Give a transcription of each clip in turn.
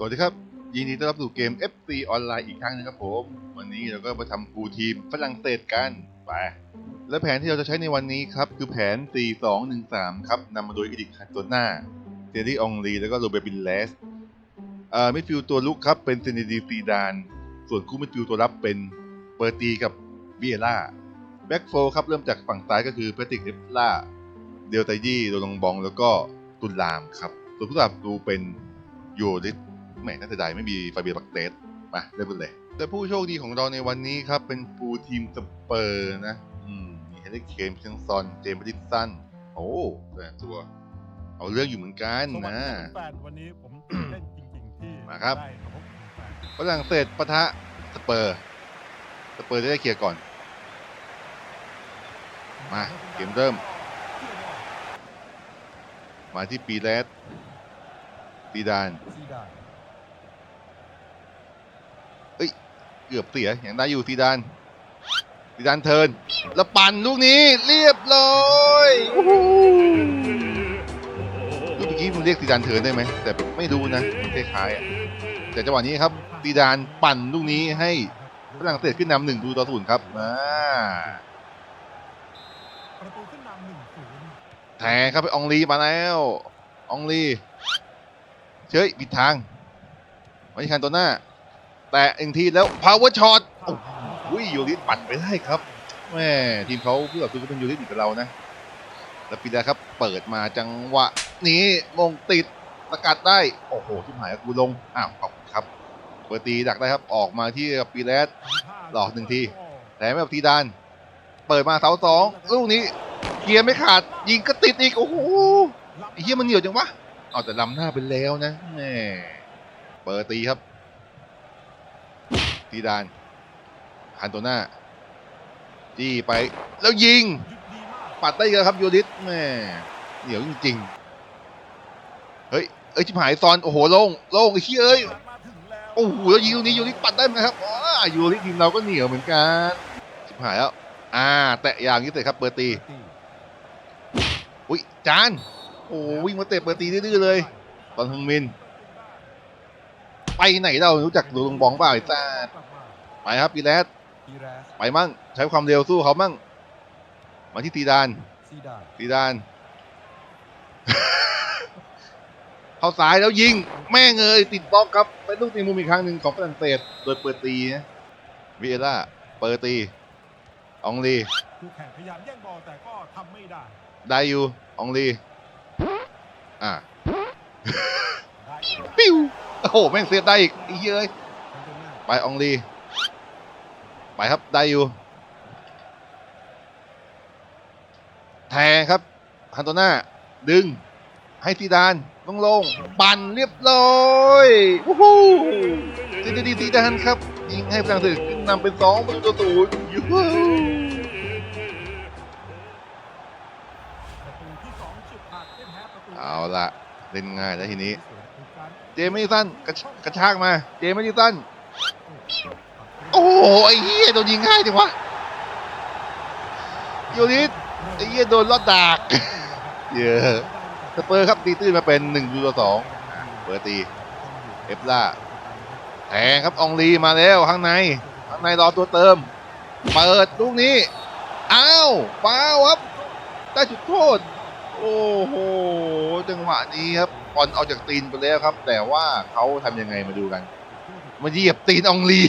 สวัสดีครับ ยินดีต้อนรับสู่เกม FC ออนไลน์อีกครั้งหนึงครับผม วันนี้เราก็มาทำฟูทีมฝรั่งเศสกันไปและแผนที่เราจะใช้ในวันนี้ครับ คือแผน 4-2-1-3 ครับนำมาโดยอีดิคัตัวหน้าเจอรี่องลี แล้วก็โรเบร์ตบินเลสเอ่อมิดฟิลด์ตัวลุกครับ เป็นเซนดีซีดาน ส่วนคู่มิดฟิลด์ตัวรับเป็นเปอร์ตีกับเบียร่าแบ็กโฟครับเริ่มจากฝั่งซ้ายก็คือเพติกเอฟล่าเดลตายี่โดลงบองแล้วก็ตุลลามครับส่วนผู้สลับดูเป็นโยริส แหม่น่าเสียดายไม่มีฟาเบียบักเตสมาเริ่มกันเลยแต่ผู้โชคดีของเราในวันนี้ครับ เป็นฟูลทีมสเปอร์นะอืมมีเฮนรี่เคนเชนซอน เจมส์บริสตัน โอ้แต่ตัว เอาเรื่องอยู่เหมือนกันสวัสนะดีครับแฟนวันนี้ผมตื่นเต้นจริงๆที่มาครับได้พบแฟนฝรั่งเศสปะทะสเปอร์ สเปอร์จะได้เคลียร์ก่อน มาเกมเริ่ม มาที่ปีแรดปีดาน ซีดาน เกือบเสียอย่างได้อยู่ซีดานซีดานเทิร์นแล้วปั่นลูกนี้เรียบร้อยโอ้โหลูกเมื่อกี้มันเรียกซีดานเทิร์นได้ไหมแต่ไม่รู้นะมันคล้ายๆอะแต่จังหวะนี้ครับซีดานปั่นลูกนี้ให้ฝรั่งเศสขึ้นนำหนึ่งดูต่อศูนย์ครับอ่าประตูขึ้นนำหนึ่งศูนย์แทงครับไปอองลีมาแล้วอองลีเชยผิดทางมาที่คันตัวหน้า แต่อีกทีแล้ว power shot โอ้โหยูริสปัดไปได้ครับแม่ทีมเขาเพื่อคือก็เป็นยูริสอีกกับเรานะแล้วปีดาครับเปิดมาจังหวะ นี้มงติดสกัดได้ โอ้โหชิบหายกูลง อ้าวขอบครับ เปิดตีดักได้ครับออกมาที่ปีแรดหลอกหนึ่งทีแถมแบบทีดาน เปิดมาเสาสองลูกนี้เคลียร์ไม่ขาด ยิงก็ติดอีก โอ้โหไอ้เหี้ยมันเหนียวจังวะเอาแต่ลำหน้าไปแล้วนะแม่เปิดตีครับ ทีดานคันตัวหน้าจี้ไปแล้วยิง ปัดได้อีกแล้วครับโยดิสแม่เหนียวจริงๆ เฮ้ยเอ้ยชิบหายซอนโอ้โหโล่งโล่งไอ้เหี้ยเอ้ยโอ้โหแล้วยิงตรงนี้โยริสปัดได้ไหมครับว้าโยริสทีมเราก็เหนียวเหมือนกันชิบหายแล้วอ่า แตะอย่างนี้เสร็จครับเปิดตีอุ้ยจานโอ้วิ่งมาเตะเปิดตีดื้อเลย ตอนฮึงมิน ไปไหนเรารู้จักดูลงบองเปล่าไอ้ซ่ากลับมาไปครับปีแรดปีแรสไปมั่งใช้ความเร็วสู้เขามั่งมาที่ตีดานซีดานตีดานเข้าซ้ายแล้วยิง แม่งเอยติดบล็อกครับเป็นลูกตีมุมอีกครั้งหนึ่งของฝรั่งเศสโดยเปิดตีนะวิเอล่าเปิดตีอองลีคู่แข่งพยายามแย่งบอลแต่ก็ทำไม่ได้ได้อยู่อองลีอ่าได้ปิ้ว โอ้โหแม่งเซฟได้อีกอีเยเอ้ยไปอองลีไปครับได้อยู่ แทงครับคันโตน่าดึงให้ซีดานต้องลงปั่นเรียบร้อยวู้ฮู้ซีดีดีซีดานครับ ยิงให้ฝรั่งเศสขึ้นนำเป็นสองประตูต่อศูนย์ยูฮูประตูที่สองเฉียบขาดไม่แพ้ประตูเอาละ เล่นง่ายแล้วทีนี้สวยคือการเจไม่สั้นกระชกระชากมา เจไม่สั้นโอ้โหไอ้เหี้ยโดนยิงง่ายจังวะโยนิสไอ้เหี้ยโดนลอดดากเยอะสเปอร์ครับตีตื้นมาเป็น1นึ่งต่อสองเปิดตีเอฟล่าแทงครับอองลีมาแล้วข้างในข้างในรอตัวเติม เปิดลูกนี้อ้าวเปล่าครับได้จุดโทษ โอ้โหจังหวะนี้ครับบอลออกจากตีนไปแล้วครับ แต่ว่าเขาทำยังไงมาดูกันมาเหยียบตีนองลี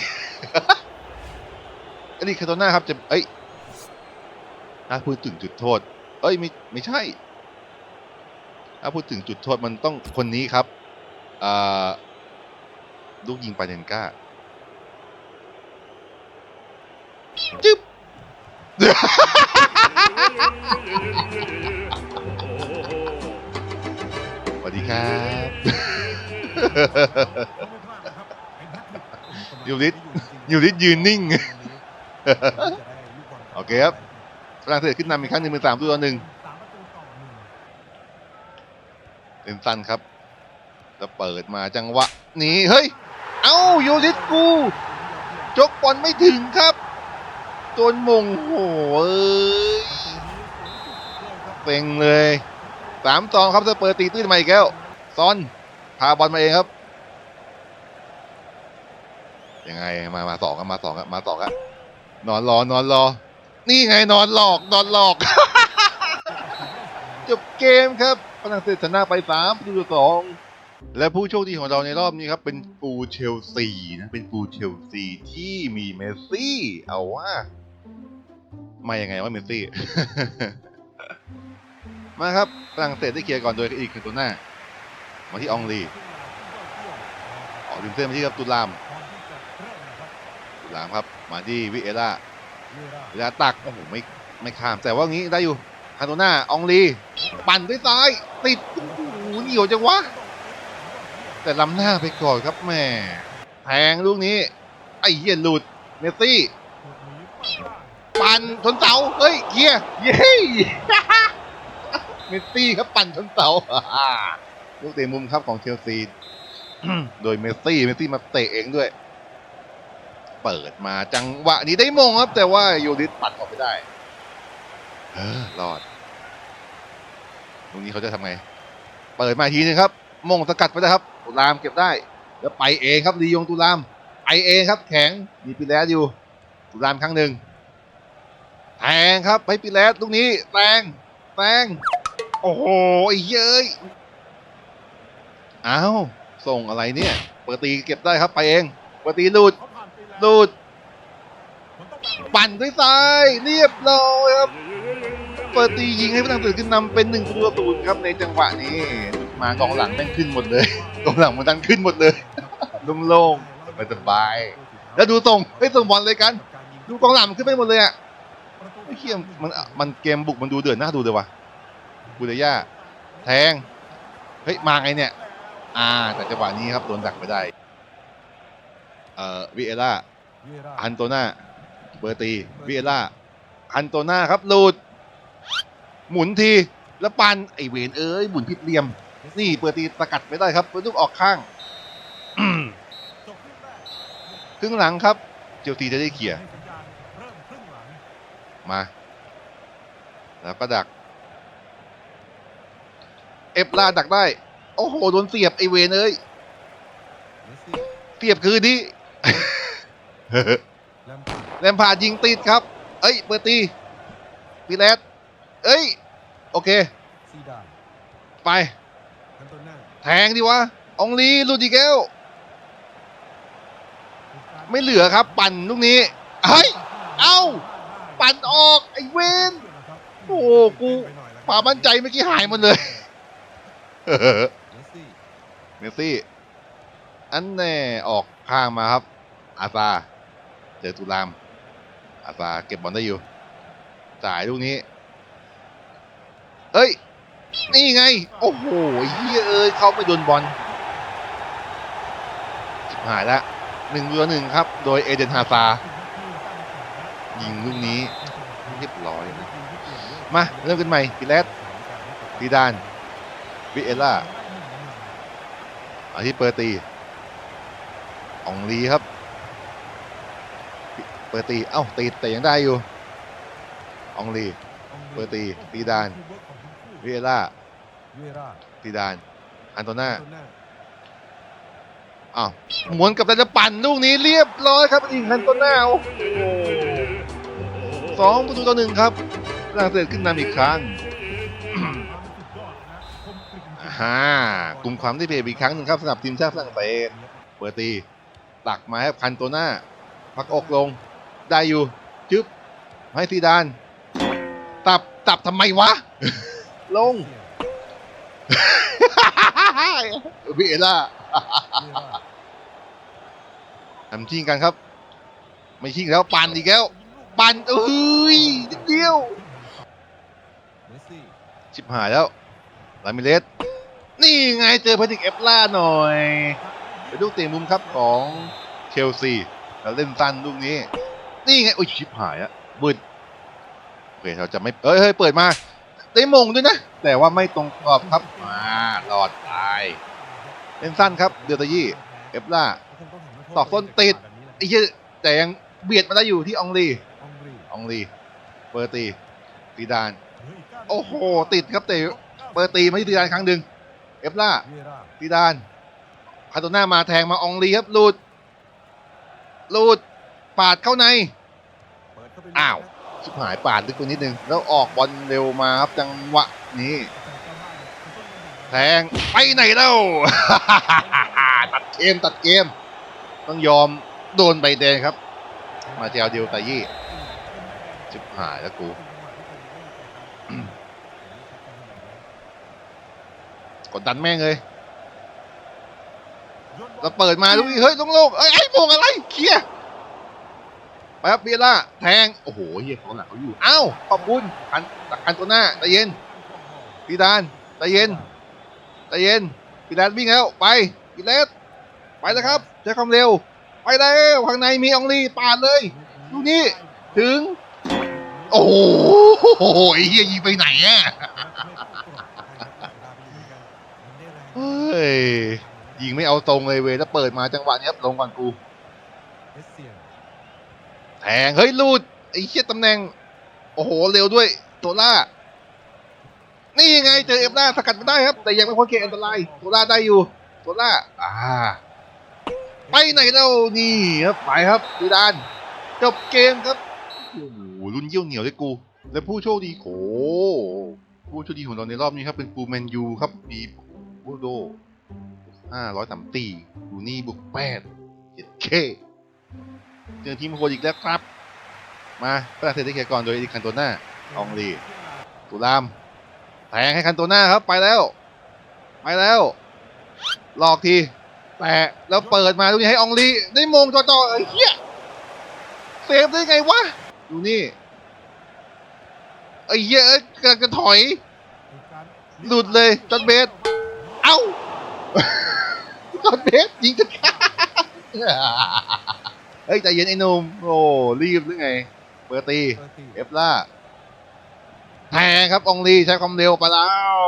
อันนี้คาโตน่าครับจะเอ้ยถ้าพูดถึงจุดโทษ เอ้ยไม่ไม่ใช่ถ้าพูดถึงจุดโทษมันต้องคนนี้ครับอลูกยิงปาเนนก้าจึ๊บ ยูริสยูริสยืนนิ่ง โอเคครับฝรั่งเศสขึ้นนำอีกครั้งหนึ่งเป็นสามตัวหนึ่งเป็นสั้นครับแล้วเปิดมาจังหวะนี้ เฮ้ย เอ้ายูริสกูจกบอลไม่ถึงครับโดนมงโหเอ้ยเป่งเลยสามสองครับสเปอร์ตีตื้นมาอีกแล้ว ซอนพาบอลมาเองครับ ยังไงมามาสองกันมาสองกันมาสองกันนอนรอนอนรอ นี่ไงนอนหลอกนอนหลอก จบเกมครับฝรั่งเศสชนะไป3ามประตูต่อสองและผู้โชคดีของเราในรอบนี้ครับ เป็นฟูเชลซีนะเป็นฟูเชลซีที่มีเมสซี่ เอาว่ามายังไงว่าเมสซี่ มาครับฝรั่งเศสได้เคลียร์ก่อนโดยอีกคือตัวหน้า มาที่อองลีออกริมเส้นมาที่ครับตุลามตุลามครับ มาที่วิเอล่าเวลาตักโอ้โหไม่ไม่ข้าม แต่ว่างี้ได้อยู่คาโตน่าอองลีปั่นด้วยซ้ายติดโอ้โหเหนียวจังวะแต่ล้ำหน้าไปก่อนครับแม่แทงลูกนี้ ไอ้เหี้ยหลุดเมสซี่ปั่นชนเสาเฮ้ยเฮียเย้เมสซี่ครับปั่นชนเสา ลูกเตะมุมครับของเชลซีโดยเมสซี่ เมสซี่มาเตะเองด้วย เปิดมาจังหวะนี้ได้มงครับ แต่ว่าโยริสปัดออกไปได้เออรอดตรงนี้เขาจะทำไง เปิดมาอีกทีนึงครับ มงสกัดไปได้ครับตุลามเก็บได้ แล้วไปเองครับลียงตุลามไปเองครับ แข็งมีปีแลสอยู่ตุลามครั้งหนึ่งแทงครับไปปีแลสลูกนี้แทงแทงโอ้โหไอ้เย้ย อ้าว ส่งอะไรเนี่ย เปิดตีเก็บได้ครับไปเองเปิดตีหลุดดูดปั่นด้วยซ้ายเรียบร้อยครับ เปิดตียิงให้ฝรั่งเศสขึ้นนำเป็นหนึ่งประตูนครับในจังหวะนี้ มากองหลังแม่งขึ้นหมดเลย กองหลังมันดันขึ้นหมดเลยโล่งๆสบายๆแล้วดูส่งให้ยส่งบอลเลยกัน ดูกองหลังมันขึ้นไปหมดเลยอะไอ้เขี้ยมันมันเกมบุกมันดูเดือดน่าดูเลยว่ะบูเดย่าแทง เฮ้ย มาไงเนี่ย อ่า แต่จังหวะนี้ครับโดนดักไปได้ เอ่อวิเอล่าอันโตนาเบอร์ตีวิเอล่าอันโตนาครับหลุด หมุนที แล้วปันไอเวนเอ้ยหมุนผิดเหลี่ยม นี่เปิดตีสกัดไม่ได้ครับเปิดลูกออกข้างครึ่งหลังครับ เจลซีจะได้เขี่ยร์มา แล้วก็ดัก เอฟลาดักได้ โอ้โหโดนเสียบไอเวนเอ้ยเสียบคืนนี้แลมพาร์ดยิงติดครับ เอ้ยเปิดตีปีแรดเอ้ย โอเคซีดานไปคันโตน่าแทงดีวะอองลีลูดิเกลไม่เหลือครับ ปั่นลูกนี้ เฮ้ย เอ้า ปั่นออกไอ้เวนโอ้โหกูความมั่นใจเมื่อกี้หายหมดเลยเมสซี่ เมสซี่ อันแน่ออกข้างมาครับ อาซา เจอตุลาม อาซาเก็บบอลได้อยู่ จ่ายลูกนี้ เอ้ย นี่ไง โอ้โหเฮียเอ้ยเขาไม่โดนบอลหายละหนึ่งตัวหนึ่งครับ โดยเอเดนฮาซา ยิงลูกนี้เรียบร้อยมา เริ่มกันใหม่ปีแรดปีดานวิเอล่า อาที่เปิดตีอองลีครับ เปิดตี เอ้าตีแต่ยังได้อยู่อองลี เปิดตีตีดานวิเอล่าเวราตีดานอันโตนาคันโตน่าอ้าวหมุนกับแต่จะปั่นลูกนี้เรียบร้อยครับอีกคันโตนาโอ้โหสองประตูต่อหนึ่งครับฝรั่งเศสขึ้นนำอีกครั้ง ฮ่ากลุ่มความได้เปรียบอีกครั้งหนึ่งครับสำหรับทีมชาติฝรั่งเศสเปิดตีตักมาให้คันโตนาพักอกลงได้อยู่จึ๊บให้ซีดาน ตับตับทำไมวะ ลงวิเอล่าทำชิงกันครับ ไม่ชิงแล้วปั่นอีกแล้ว ปั่นเอ้ยเดียว ชิบหายแล้วลามิเลส นี่ไงเจอพาติกเอฟล่าหน่อยเป็นลูกเตะมุมครับของเชลซีแล้วเล่นสั้นลูกนี้ นี่ไงโอ้ยชิบหายอะบึดโอเคเราจะไม่เอ้ยเฮ้ยเปิดมาได้มงด้วยนะ แต่ว่าไม่ตรงกรอบครับมาหลอดตายเล่นสั้นครับเดือดตะยี่เอฟล่าตอกส้นติดไอ้เหี้ยแต่ยังเบียดมาได้อยู่ที่องลีองรีอองลีเปอร์ตีตีดาน โอ้โห ติดครับเตะเปอร์ตีมาที่ตีดานครั้งหนึ่ง เอฟล่าเวราตีดานคาโตน่ามาแทงมาอองลีครับหลุดลูดปาดเข้าในเปิดเข้าไปอ้าว ชิบหายปาดลึกไปนิดนึง แล้วออกบอลเร็วมาครับจังหวะนี้ แทงไปไหนเล่าตัดเกมตัดเกม ต้องยอมโดนใบแดงครับ มาเจลเดียวตายี่ชิบหายแล้วกู กดดันแม่งเลยเราเปิดมาดูดิเฮ้ยโล่งๆเอ้ยไอ้โมงอะไรเคลียร์ไปครับเบียร่าแทง โอ้โหเฮียของหลังเขาอยู่อ้าวขอบคุณคันคันตัวหน้าใจเย็นพีดานใจเย็นใจเย็นพีดานวิ่งแล้วไปพีเลสไปแล้วครับใช้ความเร็ว ไปแล้วข้างในมีองลีปาดเลยดูนี่ถึง โอ้โหเฮียยิงไปไหนอะ เฮ้ยยิงไม่เอาตรงเลยเวถ้าเปิดมาจังหวะนี้ลงก่อนกูแทงเฮ้ยลูดไอ้เชี่ยตำแหน่ง โอ้โหเร็วด้วยตัวล่า นี่ไงเจอเอฟล่าสกัดไม่ได้ครับ แต่ยังไม่พ้นเขตอันตรายตัวล่าได้อยู่ตัวล่าอ่าไปไหนแล้วนี่ครับไปครับดีดานจบเกมครับโอ้โหรุ่นเยี่ยวเหนียวเลยกู และผู้โชคดีโอ้ผู้โชคดีของเราในรอบนี้ครับเป็นปูแมนยูครับมี บูโดห้าร้อยสามตียูนี่บุกแปดเจ็ดเคเจอทีมโหดอีกแล้วครับ มาฝรั่งเศสได้แก่ก่อนโดยอริคันโตน่าอองลีตุลามแทงให้คันโตน่าครับไปแล้ว ไปแล้ว หลอกทีแตะแล้วเปิดมาตรงนี้ให้อองลีได้มงจ่อๆไอ้เหี้ยเซฟได้ไงวะดูนี่ไอ้เหี้ยอ้ยกำลังจะถอย หลุดเลยจอห์นเบส อ้าจอห์นเบสยิงจะฆ่าเฮ้ยใจเย็นไอ้หนุ่มโอ้รีบหรือไง เปิดตีเปิดตีเอฟล่าแทงครับอองลีใช้ความเร็วไปแล้ว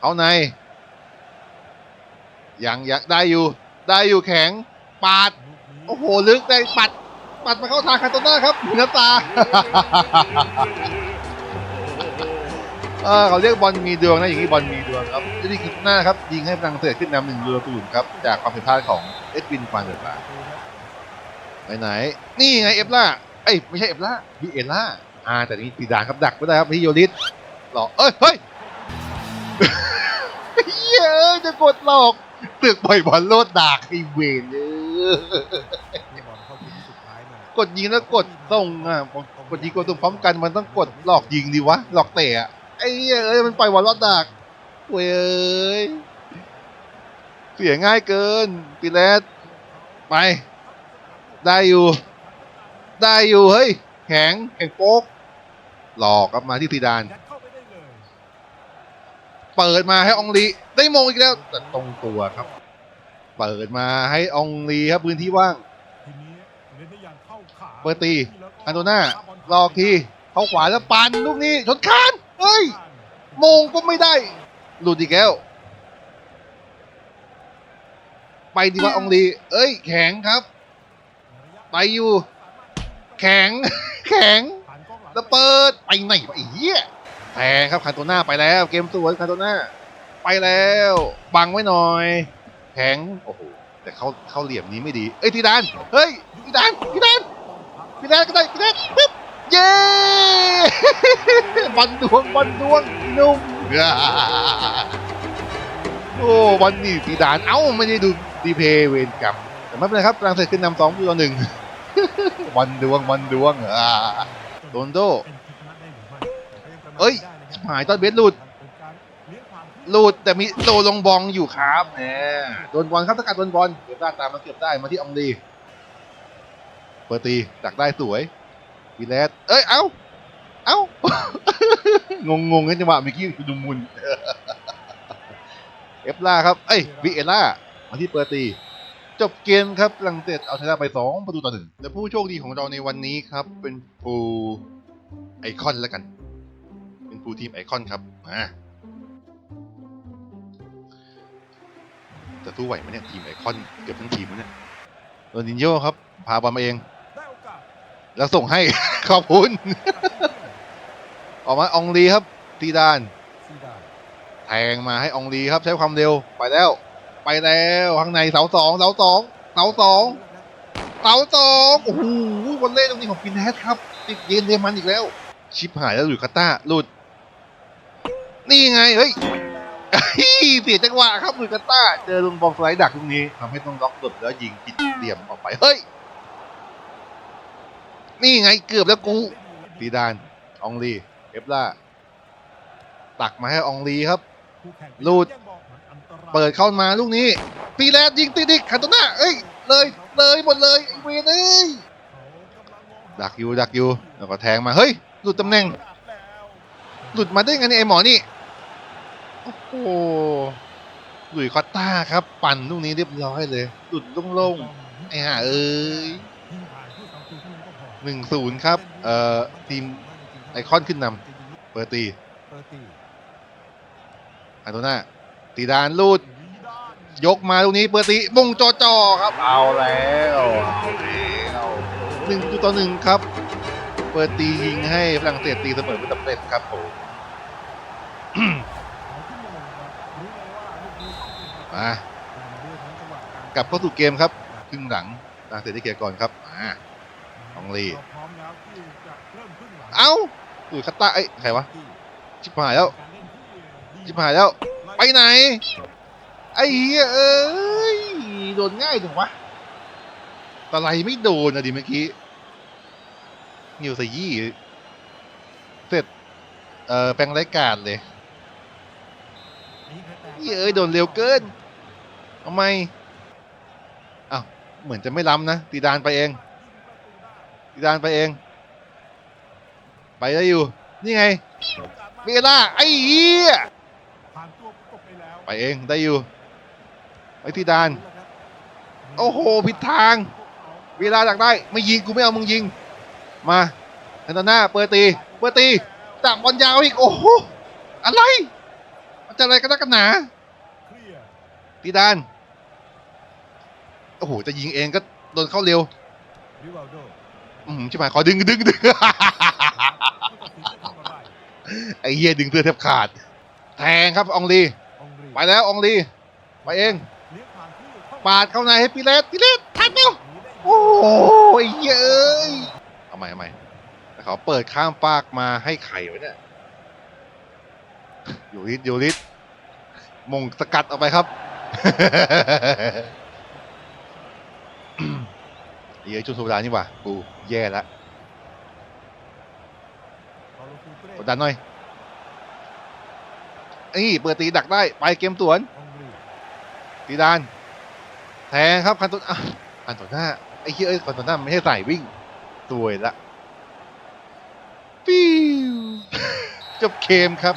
เขาในยังยังได้อยู่ได้อยู่แข็งปาด โอ้โห ลึกได้ปัด ปัดมาเข้าทางคาโตน่าครับเนื้อตาเออเขาเรียกบอลมีดวงนะอย่างนี้บอลมีดวง ครับจะดีคาโตน่าครับยิงให้ฝรั่งเศสขึ้นนำหนึ่งยูโรตูนครับจากความผิดพลาดของเอ็ดวินฟานเดอร์บาไปไหน นี่ไงเอฟล่าเอ้ยไม่ใช่เอฟล่าพี่เอล่าอ่าแต่นี่ปีดานครับดักไม่ได้ครับพี่โยลิสหลอกเอ้ยเฮ้ยเยเอ้จะกดหลอกตึกปล่อยบอลโลดดากไอเวนเลเข้าพื้นที่สุดท้ายกดยิงแล้วกดส่งอะกดยิงกดส่งพร้อมกันมันต้องกดหลอกยิงดีวะหลอกเตะไอ้เหี้ยเอ้ยมันปล่อยบอลโลดดาก เว้ยเสียง่ายเกินปีแรดไป ได้อยู่ ได้อยู่เฮ้ยแข็งแข็งโป๊กหลอกครับมาที่ซีดาน เปิดมาให้องลีได้มงอีกแล้ว แต่ตรงตัวครับ เปิดมาให้องลีครับพื้นที่ว่างเปิดตีอันโตน่าหลอกทีเข้าขวาแล้วปันลูกนี้ชนคานเฮ้ยมงก็ไม่ได้ หลุดอีกแล้ว ไปดีกว่าอองลี เอ้ย แข็งครับ ไปอยู่ แข็ง แข็ง แล้วเปิด ไปไหนวะไอ้เหี้ยแทงครับคาโตน่าไปแล้ว เกมสวยคาโตน่าไปแล้ว บังไว้หน่อย แข็ง โอ้โห แต่เข้าเข้าเหลี่ยมนี้ไม่ดี เอ้ยทีดาน เฮ้ยทีดานทีดานทีดานก็ได้ทีดานปึ๊บ เย้บอลดวงบอลดวงนุ่ม โอ้บอลนี่ทีดาน เอ้าไม่ได้ดูดีเพย์เวนกรรมแต่ไม่เป็นไรครับกลางเสร็จขึ้นนำสองต่อหนึ่งบอลดวงบอลดวงอ่าโรนโดเอ้ยหายตอนเบสหลุดหลุดแต่มีโดลงบองอยู่ครับแหมโดนบอลครับสกัดโดนบอลเก็บได้ตามมาเก็บได้มาที่อองลีเปิดตีดักได้สวยวีเลสเอ้ยเอ้า เอ้า งงงๆกันจังหวะเมื่อกี้ดูมุน เอฟล่าครับ เอ้ยวิเอล่ามาที่เปิดตี จบเกมครับฝรั่งเศสเอาชนะไปสองประตูต่อหนึ่งและผู้โชคดีของเราในวันนี้ครับ เป็นฟูไอคอนแล้วกัน เป็นฟูทีมไอคอนครับมาจะสู้ไหวไหมเนี่ยทีมไอคอนเกือบทั้งทีมแล้วเนี่ยโรนินโญ่ครับ พาบอลมาเองได้โอกาสแล้วส่งให้ ขอบคุณ ออกมาอองลีครับตีดานซีดานแทงมาให้อองลีครับใช้ความเร็วไปแล้ว ไปแล้วข้างในเสาสองเสาสองเสาสองเสาสองโอ้โหวอลเล่ตรงนี้ของปินแฮทครับ ติดเย็นเดมันอีกแล้ว ชิปหายแล้วหลุดคาต้าหลุด นี่ไงเฮ้ยเสียจังหวะครับหลุดคาต้าเจอลุงบอลสไลด์ดักตรงนี้ทำให้ต้องล็อกหลุดแล้วยิงผิดเหลี่ยมออกไปเฮ้ยนี่ไงเกือบแล้วกูปีดานอองลี เอฟล่าตักมาให้อองลีครับคู่แข่งลูดแย่งบอลมันอันตรายเปิดเข้ามาลูกนี้ปีแรดยิงติดอีกขันตหน้าเอ้ย เลย เลยหมดเลยไอ้เวนเอ้ยเขากำลังมองหาดักอยู่ดักอยู่แล้วก็แทงมา เฮ้ย หลุดตำแหน่งแล้วหลุดมาได้ไงเนี่ยไอ้หมอนี่ โอ้โหหลุยส์คอตต้าครับ ปั่นลูกนี้เรียบร้อยเลย หลุดโล่งๆ ไอ้ห่าเอ้ยยิงผ่านผู้สาประตูเท่านั้นก็พอหนึ่งศูนย์ครับ เอ่อ ทีม ไอคอนขึ้นนำเปิดตีเปิดตีอันโตน่าตีดานลูดวีด้านยกมาลูกนี้เปิดตีมงจอจอครับเอาแล้วเอาแล้วหนึ่งต่อหนึ่งครับ เปิดตียิงให้ฝรั่งเศสตีเสมอเป็นสำเร็จครับผมเขาขึ้นมาลงครับรู้เลยว่าลูกนี้ต้องเป็นประตูมาแต่ด้วยทั้งจังหวะการกลับเข้าสู่เกมครับครึ่งหลังฝรั่งเศสได้เกียร์ก่อนครับมาอองลีเราพร้ อมแล้วที่จะเริ่มครึ่งหลังเอ้าหลุยส์คอตต้าเอ้ยใครวะชิบหายแล้วการเล่นที่ดีชิบหายแล้ว ไปไหน ไอ้เหี้ยเอ้ยโดนง่ายจังวะตะไลไม่โดนอะดิเมื่อกี้นิวซยี่เสร็จเอ่อแปลงรายการเลยเหี้ยเอ้ยโดนเร็วเกินทำไมอ้าวเหมือนจะไม่ล้ำนะตีดานไปเองตีดานไปเอง ไปได้อยู่ นี่ไงเวล่าไอ้เหี้ยผ่ไปเองได้อยู่ไอ้ที่ดาน โอ้โหผิดทางเวลาดักได้ ไม่ยิงกูไม่เอามึงยิง มาแอนโตน่าเปิดตี เปิดตีจับบอลยาวอีก โอ้โห อะไร มันจะอะไรกันนักกันหนาตีดาน โอ้โห จะยิงเองก็โดนเข้าเร็ว อืมชิบหายขอดึงดึงดึงผู้ตัดสินจะทำอะไรไอ้เหี้ยดึงเสื้อแทบขาด แทงครับอองลีองรีไปแล้วอองลี ไปเองเลี้ยงผ่านผู้เข้ปาดเข้าในให้ปิเลสปิเลสทันเร็วหนีได้โอ้ยเย้ยเอาใหม่เอาใหม่แต่เขาเปิดข้ามปากมาให้ไข่ไว้เนี่ยอยู่ริดอยู่ริดมงสกัดออกไปครับ เย้ยจุนโซดานี่หว่ากูแย่แล้วเปาโลคูเต้กดดันหน่อยนี่เปิดตีดักได้ไปเกมสวนองรีตีดานแทงครับคันตุนอะคันตุนหน้าไอ้เหี้ยเอ้ยคันตุนหน้ามันไม่ใช่สายวิ่งสวยละปิ้วจบเกมครับ